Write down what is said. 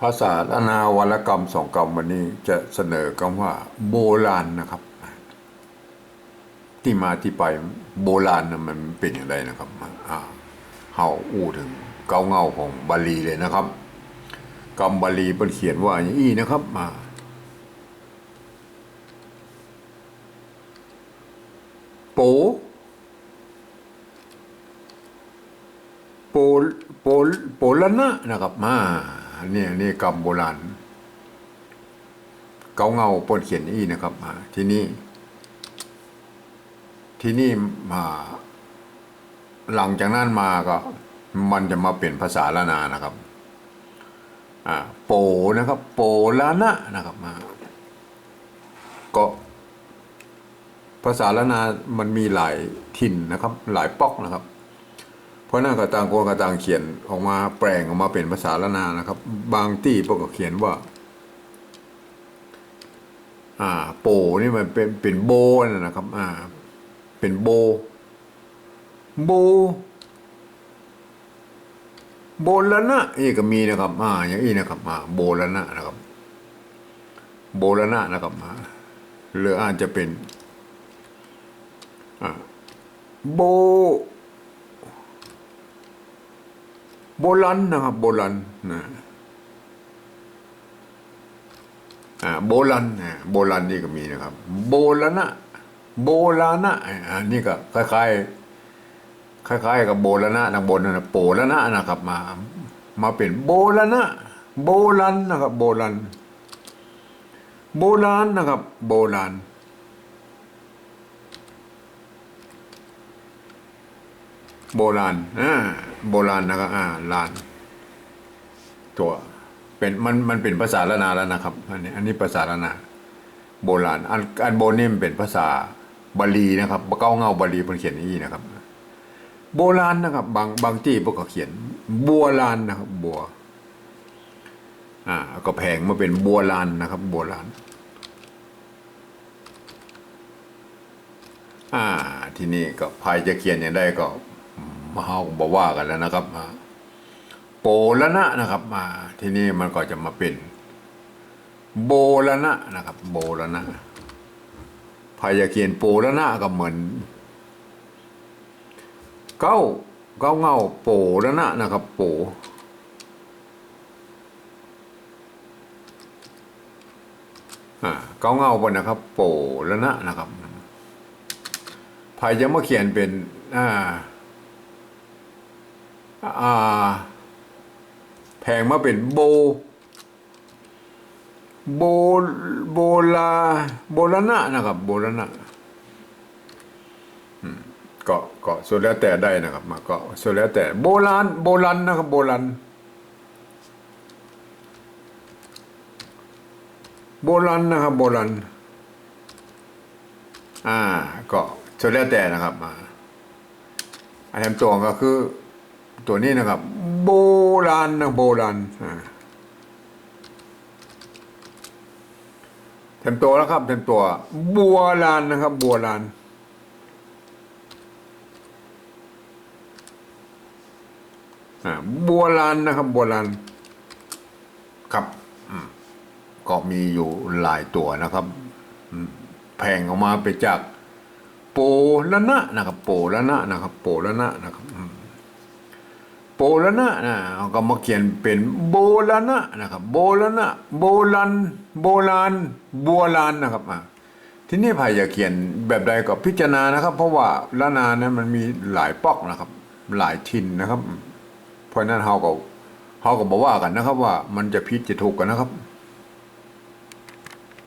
ภาษาละนาวรรณกรรมสองกรรมวันนี้จะเสนอคำว่า โบราณนะครับ ที่มาที่ไปโบราณนะมันเป็นอย่างไรนะครับอ่าเฮาอู้ถึงเกาเงาของบาลีเลยนะครับกรรมบาลีเป็นเขียนว่าอย่างนี้นะครับมาโปโปโปโปลนะนะครับมา เนี่ยนี่กรรมโบราณ เกาเงาปนเขียนอีนะครับมาที่นี่ ที่นี่มาหลังจากนั้นมาก็ มันจะมาเป็นภาษาละนานะครับ อ่า โปนะครับ โปละนะนะครับมาก็ภาษาละนา มันมีหลายถิ่นนะครับ หลายป๊อกนะครับ เพราะนั่นก็ต่างคนก็ต่างเขียนออกมาแปลงออกมาเป็นภาษาละนานะครับ บางที่พวกก็เขียนว่า อ่า โปนี่มันเป็นเป็นโบนะครับ อ่า เป็นโบ โบ โบละนะนี่ก็มีนะครับ อ่า อย่างนี้นะครับ อ่า โบละนะนะครับ โบละนะนะครับอ่าหรืออาจจะเป็น อ่า โบ โบราณนะครับโบราณนะอ่าโบราณโบราณนี่ก็มีนะครับ โบราณะโบราณะอันนี้ก็คล้ายๆคล้ายๆ กับโบราณะทางบนนะโปราณะนะครับมา มาเป็นโบราณะโบราณนะครับ โบราณโบราณนะครับ โบราณ โบราณอ่าโบราณนะครับอ่าลาน ตัวเป็นมันมันเป็นภาษาละนาแล้วนะครับ อันนี้ อันนี้ภาษาละนาโบราณ อันอันโบนนี่มันเป็นภาษาบาลีนะครับเก้าเงาบาลีมันเขียนอย่างนี้นะครับ โบราณนะครับ บางบางที่พวกเขาเขียน บัวลานนะครับ บัว อ่า ก็แพงมาเป็นบัวลานนะครับบัวลานอ่า ที่นี้ก็พายจะเขียนอย่างไรก็ มาเฮาบอกว่ากันแล้วนะครับอ่าโปละนะนะครับมาทีนี้มันก็จะมาเป็น โบละนะนะครับ โบละนะพายาเขียนโปละนะก็เหมือน เก้าเก้าเงาโปละนะนะครับ โปอ่าเก้าเงาบนนะครับ โปละนะนะครับพายจะมาเขียนเป็นอ่า อ่าแพงมาเป็นโบ โบโบลาโบรณะนะครับ โบรณะอืมก็ก็ส่วนแล้วแต่ได้นะครับ มาเก็ส่วนแล้วแต่โบราณโบราณนะครับ โบราณโบราณนะครับ โบราณอ่าก็ส่วนแล้วแต่นะครับมาอันแถมตัวก็คือ ตัวนี้นะครับ โบราณนะโบราณเต็มตัวแล้วครับเต็มตัว บัวลานนะครับ บัวลานบัวลานนะครับ บัวลานครับก็มีอยู่หลายตัวนะครับแพงออกมาไปจาก โปละนะนะครับ โปละนะนะครับ โปละนะนะครับ โบราณะนะก็มาเขียนเป็นโบราณะนะครับโบราณะโบราณโบราณโบราณนะครับอะทีนี้พายจะเขียนแบบใดก็พิจารณานะครับ เพราะว่าละนาเนี่ยมันมีหลายปอกนะครับ หลายทินนะครับ เพราะฉะนั้นเฮาก็เฮาก็บอกว่ากันนะครับ ว่ามันจะพิษจะถูกกันนะครับ